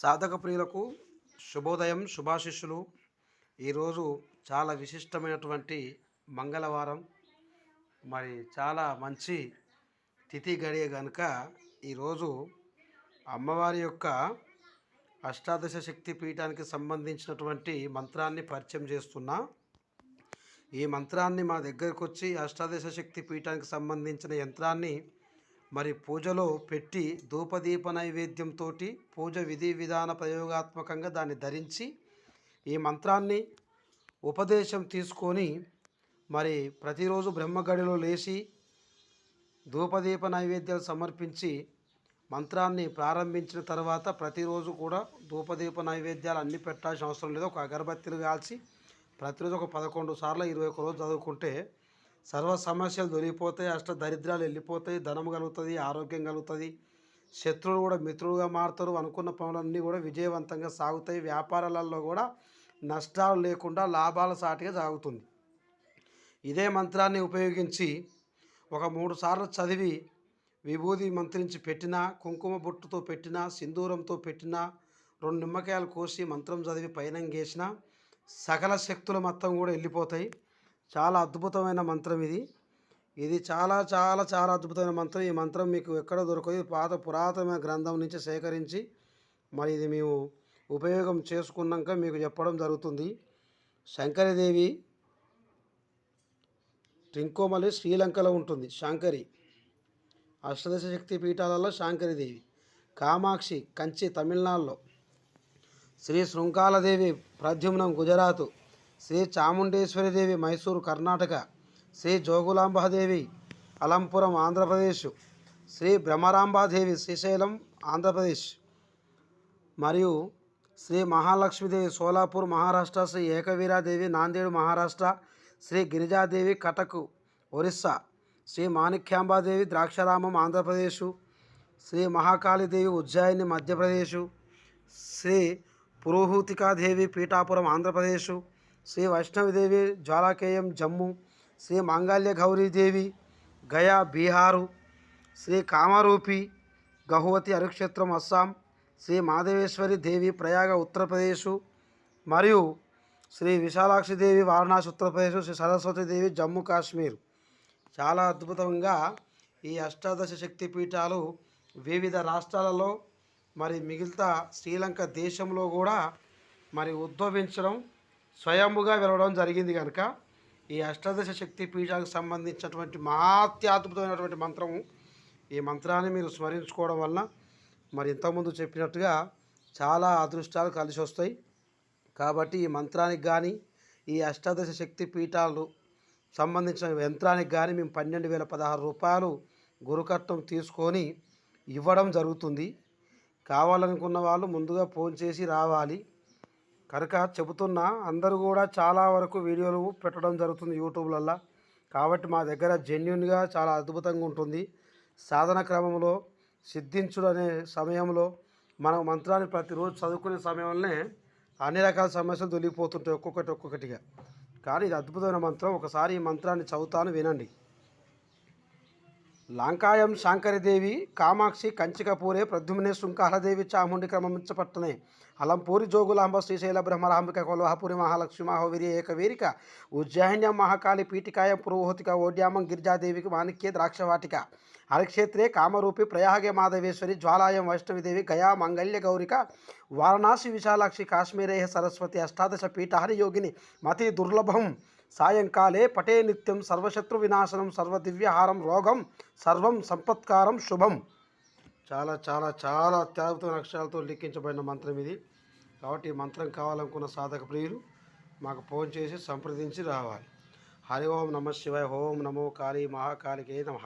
సాధక ప్రియులకు శుభోదయం శుభాశిష్యులు. ఈరోజు చాలా విశిష్టమైనటువంటి మంగళవారం. మరి చాలా మంచి తిథి గడియ కనుక ఈరోజు అమ్మవారి యొక్క అష్టాదశ శక్తి పీఠానికి సంబంధించినటువంటి మంత్రాన్ని పరిచయం చేస్తున్నా. ఈ మంత్రాన్ని మా దగ్గరకు వచ్చి అష్టాదశ శక్తి పీఠానికి సంబంధించిన యంత్రాన్ని మరి పూజలో పెట్టి ధూపదీప నైవేద్యంతో పూజ విధి విధాన ప్రయోగాత్మకంగా దాన్ని ధరించి ఈ మంత్రాన్ని ఉపదేశం తీసుకొని మరి ప్రతిరోజు బ్రహ్మగడిలో లేచి ధూపదీప నైవేద్యాలు సమర్పించి మంత్రాన్ని ప్రారంభించిన తర్వాత ప్రతిరోజు కూడా ధూపదీప నైవేద్యాలు అన్నీ పెట్టాల్సిన అవసరం లేదు. ఒక అగరబత్తిని కాల్చి ప్రతిరోజు ఒక పదకొండు సార్లు ఇరవై ఒక రోజు చదువుకుంటే సర్వ సమస్యలు దొరికిపోతాయి అష్ట దరిద్రాలు వెళ్ళిపోతాయి ధనం కలుగుతుంది ఆరోగ్యం కలుగుతుంది. శత్రువులు కూడా మిత్రులుగా మారుతారు అనుకున్న పనులన్నీ కూడా విజయవంతంగా సాగుతాయి. వ్యాపారాలలో కూడా నష్టాలు లేకుండా లాభాల సాటిగా సాగుతుంది. ఇదే మంత్రాన్ని ఉపయోగించి ఒక మూడు సార్లు చదివి విభూది మంత్రించి పెట్టినా కుంకుమ బొట్టుతో పెట్టినా సింధూరంతో పెట్టినా రెండు నిమ్మకాయలు కోసి మంత్రం చదివి పైన గేసిన సకల శక్తులు మొత్తం కూడా వెళ్ళిపోతాయి. చాలా అద్భుతమైన మంత్రం ఇది. ఇది చాలా చాలా చాలా అద్భుతమైన మంత్రం. ఈ మంత్రం మీకు ఎక్కడ దొరకదు. పాత పురాతనమైన గ్రంథం నుంచి సేకరించి మరి ఇది మేము ఉపయోగం చేసుకున్నాక మీకు చెప్పడం జరుగుతుంది. శంకరిదేవి ట్రింకోమలి శ్రీలంకలో ఉంటుంది శాంకరి. అష్టదశ శక్తి పీఠాలలో శాంకరిదేవి. కామాక్షి కంచి తమిళనాడులో. శ్రీ శృంగాలదేవి ప్రద్యుమ్నం గుజరాత్. శ్రీ చాముండేశ్వరిదేవి మైసూరు కర్ణాటక. శ్రీ జోగులాంబాదేవి అలంపురం ఆంధ్రప్రదేశ్. శ్రీ భ్రమరాంబాదేవి శ్రీశైలం ఆంధ్రప్రదేశ్. మరియు శ్రీ మహాలక్ష్మీదేవి సోలాపూర్ మహారాష్ట్ర శ్రీ ఏకవీరాదేవి నాందేడు మహారాష్ట్ర శ్రీ గిరిజాదేవి కటక్ ఒరిస్సా. శ్రీ మాణిక్యాంబాదేవి ద్రాక్షారామం ఆంధ్రప్రదేశ్. శ్రీ మహాకాళీదేవి ఉజ్జాయిని మధ్యప్రదేశ్. శ్రీ పురోహూతికాదేవి పీఠాపురం ఆంధ్రప్రదేశ్. శ్రీ వైష్ణవిదేవి జ్వాలాకేయం జమ్ము శ్రీ మాంగళ్య గౌరీదేవి గయా బీహారు శ్రీ కామరూపి గహువతి అరుక్షేత్రం అస్సాం శ్రీ మాధవేశ్వరి దేవి ప్రయాగ ఉత్తరప్రదేశ్ మరియు శ్రీ విశాలాక్షిదేవి వారణాసి ఉత్తరప్రదేశ్ శ్రీ సరస్వతీదేవి జమ్మూ కాశ్మీర్. చాలా అద్భుతంగా ఈ అష్టాదశ శక్తి పీఠాలు వివిధ రాష్ట్రాలలో మరి మిగతా శ్రీలంక దేశంలో కూడా మరి ఉద్భవించడం స్వయంభుగా వెలవడం జరిగింది కనుక ఈ అష్టాదశ శక్తి పీఠాలకు సంబంధించినటువంటి మహాత్యాద్భుతమైనటువంటి మంత్రము ఈ మంత్రాన్ని మీరు స్మరించుకోవడం వలన మరి ఇంతకుముందు చెప్పినట్టుగా చాలా అదృష్టాలు కలిసి వస్తాయి. కాబట్టి ఈ మంత్రానికి కానీ ఈ అష్టాదశ శక్తి పీఠాలు సంబంధించిన యంత్రానికి కానీ మేము పన్నెండు వేల పదహారు రూపాయలు గురుకట్టం తీసుకొని ఇవ్వడం జరుగుతుంది. కావాలనుకున్న వాళ్ళు ముందుగా ఫోన్ చేసి రావాలి. కనుక చెబుతున్నా అందరూ కూడా చాలా వరకు వీడియోలు పెట్టడం జరుగుతుంది యూట్యూబ్లల్లో. కాబట్టి మా దగ్గర జెన్యున్గా చాలా అద్భుతంగా ఉంటుంది. సాధన క్రమంలో సిద్ధించుడు అనే సమయంలో మనం మంత్రాన్ని ప్రతిరోజు చదువుకునే సమయంలోనే అన్ని రకాల సమస్యలు తొలిగిపోతుంటాయి ఒక్కొక్కటి ఒక్కొక్కటిగా. కానీ ఇది అద్భుతమైన మంత్రం. ఒకసారి ఈ మంత్రాన్ని చదువుతాను వినండి. లాంకాయం శాంకరిదేవి కామాక్షి కంచికపూరే ప్రద్యుమ్నే శృంకారదేవి చాముండి క్రమమించపట్టనే అలంపూరి జోగులాంబ శ్రీశైల బ్రహ్మరాంబిక కొల్హాపురి మహాలక్ష్మి మహావీరి ఏకవీరిక ఉజ్జయిన్యం మహాకాళి పీఠికాయం పురోహోతిక ఓడ్యామం గిరిజాదేవికి మాణిక్యే ద్రాక్షవాటిక. అరక్షేత్రే కామరూపి ప్రయాగే మాధవేశ్వరి జ్వాలాయం వైష్ణవిదేవి గయా మంగళ్య గౌరిక వారణాసి విశాలాక్షి కాశ్మీరే సరస్వతి అష్టాదశ పీఠ యోగిని మతి దుర్లభం సాయంకాలే పటే నిత్యం సర్వశత్రు వినాశనం సర్వదివ్యహారం రోగం సర్వం సంపత్కారం శుభం. చాలా చాలా చాలా అత్యద్భుతమైన అక్షరాలతో లిఖించబడిన మంత్రం ఇది. కాబట్టి ఈ మంత్రం కావాలనుకున్న సాధక ప్రియులు మాకు ఫోన్ చేసి సంప్రదించి రావాలి. హరి ఓం నమ శివాయ ఓం నమో కాళీ మహాకాళికే నమ.